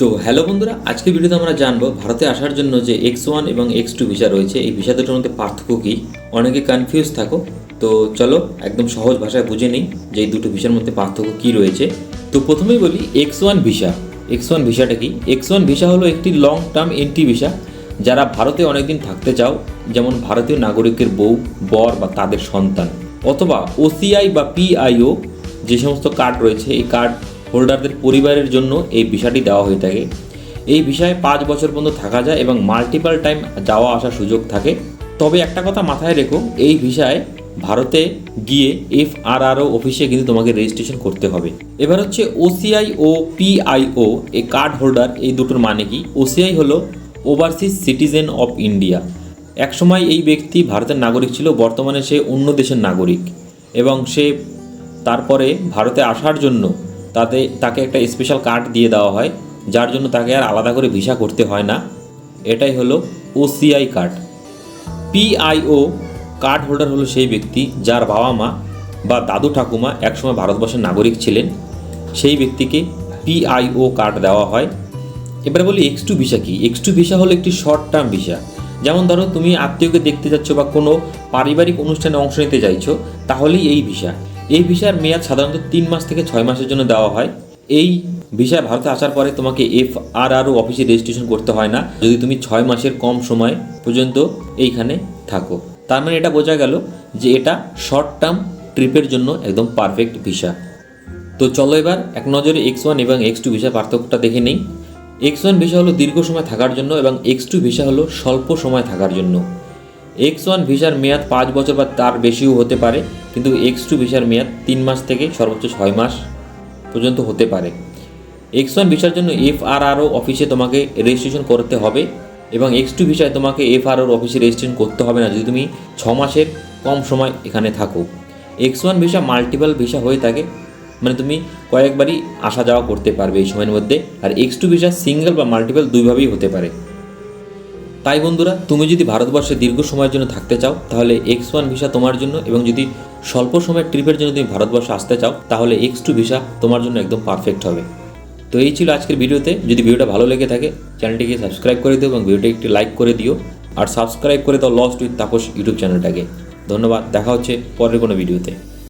তো হ্যালো বন্ধুরা আজকে ভিডিওতে আমরা জানব ভারতে আসার জন্য যে এক্স ওয়ান এবং এক্স টু ভিসা রয়েছে, এই ভিসা দুটোর মধ্যে পার্থক্য কী? অনেকে কনফিউজ থাকো। তো চলো, একদম সহজ ভাষায় বুঝে নিই যে এই দুটো ভিসার মধ্যে পার্থক্য কী রয়েছে। তো প্রথমেই বলি X one visa X one ভিসাটা কি? এক্স ওয়ান ভিসা হলো একটি লং টার্ম এন্ট্রি ভিসা যারা ভারতে অনেকদিন থাকতে চাও, যেমন ভারতীয় নাগরিকের বউ, বর বা তাদের সন্তান। অথবা ওসিআই বা পিআইও যে সমস্ত কার্ড রয়েছে, এই কার্ড হোল্ডারদের পরিবারের জন্য এই ভিসাটি দেওয়া হয়ে থাকে। এই ভিসায় পাঁচ বছর পর্যন্ত থাকা যায় এবং মাল্টিপাল টাইম যাওয়া আসার সুযোগ থাকে। তবে একটা কথা মাথায় রেখো, এই ভিসায় ভারতে গিয়ে এফ আর আর অফিসে কিন্তু তোমাকে রেজিস্ট্রেশন করতে হবে। এবার হচ্ছে ওসিআই ও পিআইও, এই কার্ড হোল্ডার এই দুটোর মানে কি? ওসিআই হলো ওভারসিজ সিটিজেন অফ ইন্ডিয়া একসময় এই ব্যক্তি ভারতের নাগরিক ছিল, বর্তমানে সে অন্য দেশের নাগরিক। এবং সে তারপরে ভারতে আসার জন্য তাতে তাকে একটা স্পেশাল কার্ড দিয়ে দেওয়া হয়, যার জন্য তাকে আর আলাদা করে ভিসা করতে হয় না। এটাই হলো OCI card PIO card holder হলো সেই ব্যক্তি যার বাবা মা বা দাদু ঠাকুমা একসময় ভারতবর্ষের নাগরিক ছিলেন। সেই ব্যক্তিকে পিআইও কার্ড দেওয়া হয়। এবারে বলি এক্স টু ভিসা কি? এক্স টু ভিসা হলো একটি শর্ট টার্ম ভিসা যেমন ধরো তুমি আত্মীয়কে দেখতে যাচ্ছ বা কোনো পারিবারিক অনুষ্ঠানে অংশ নিতে চাইছো তাহলেই এই ভিসা এই ভিসার মেয়াদ সাধারণত তিন মাস থেকে ছয় মাসের জন্য দেওয়া হয়। এই ভিসা ভারতে আসার পরে তোমাকে এফ আর আরও অফিসে রেজিস্ট্রেশন করতে হয় না। যদি তুমি ছয় মাসের কম সময় পর্যন্ত এইখানে থাকো। তার মানে এটা বোঝা গেল যে এটা শর্ট টার্ম ট্রিপের জন্য একদম পারফেক্ট ভিসা। তো চলো এবার এক নজরে এক্স ওয়ান এবং এক্স টু ভিসা পার্থক্যটা দেখে নেই। এক্স ওয়ান ভিসা হলো দীর্ঘ সময় থাকার জন্য এবং এক্স টু ভিসা হলো স্বল্প সময় থাকার জন্য। এক্স ওয়ান ভিসার মেয়াদ পাঁচ বছর বা তার বেশিও হতে পারে, কিন্তু এক্স টু ভিসার মেয়াদ তিন মাস থেকে সর্বোচ্চ ছয় মাস পর্যন্ত হতে পারে। এক্স ওয়ান ভিসার জন্য এফ আর আরও অফিসে তোমাকে রেজিস্ট্রেশন করতে হবে এবং এক্স টু ভিসায় তোমাকে এফ আর ওর অফিসে রেজিস্ট্রেশন করতে হবে না যদি তুমি ছ মাসের কম সময় এখানে থাকো। X one visa multiple visa হয়ে থাকে মানে তুমি কয়েকবারই আসা যাওয়া করতে পারবে এই সময়ের মধ্যে। আর এক্স টু ভিসা সিঙ্গেল বা মাল্টিপল দুইভাবেই হতে পারে। তাই বন্ধুরা, তুমি যদি ভারতবর্ষে দীর্ঘ সময়ের জন্য থাকতে চাও, তাহলে এক্স ওয়ান ভিসা তোমার জন্য এবং যদি স্বল্প সময়ের ট্রিপের জন্য তুমি ভারতবর্ষে আসতে চাও, তাহলে এক্স টু ভিসা তোমার জন্য একদম পারফেক্ট হবে। তো এই ছিল আজকের ভিডিওতে। যদি ভিডিওটা ভালো লেগে থাকে, চ্যানেলটিকে সাবস্ক্রাইব করে দিও এবং ভিডিওটি একটি লাইক করে দিও। আর সাবস্ক্রাইব করে দাও লস্ট উইথ তাপস ইউটিউব চ্যানেলটাকে ধন্যবাদ, দেখা হচ্ছে পরের কোনো ভিডিওতে।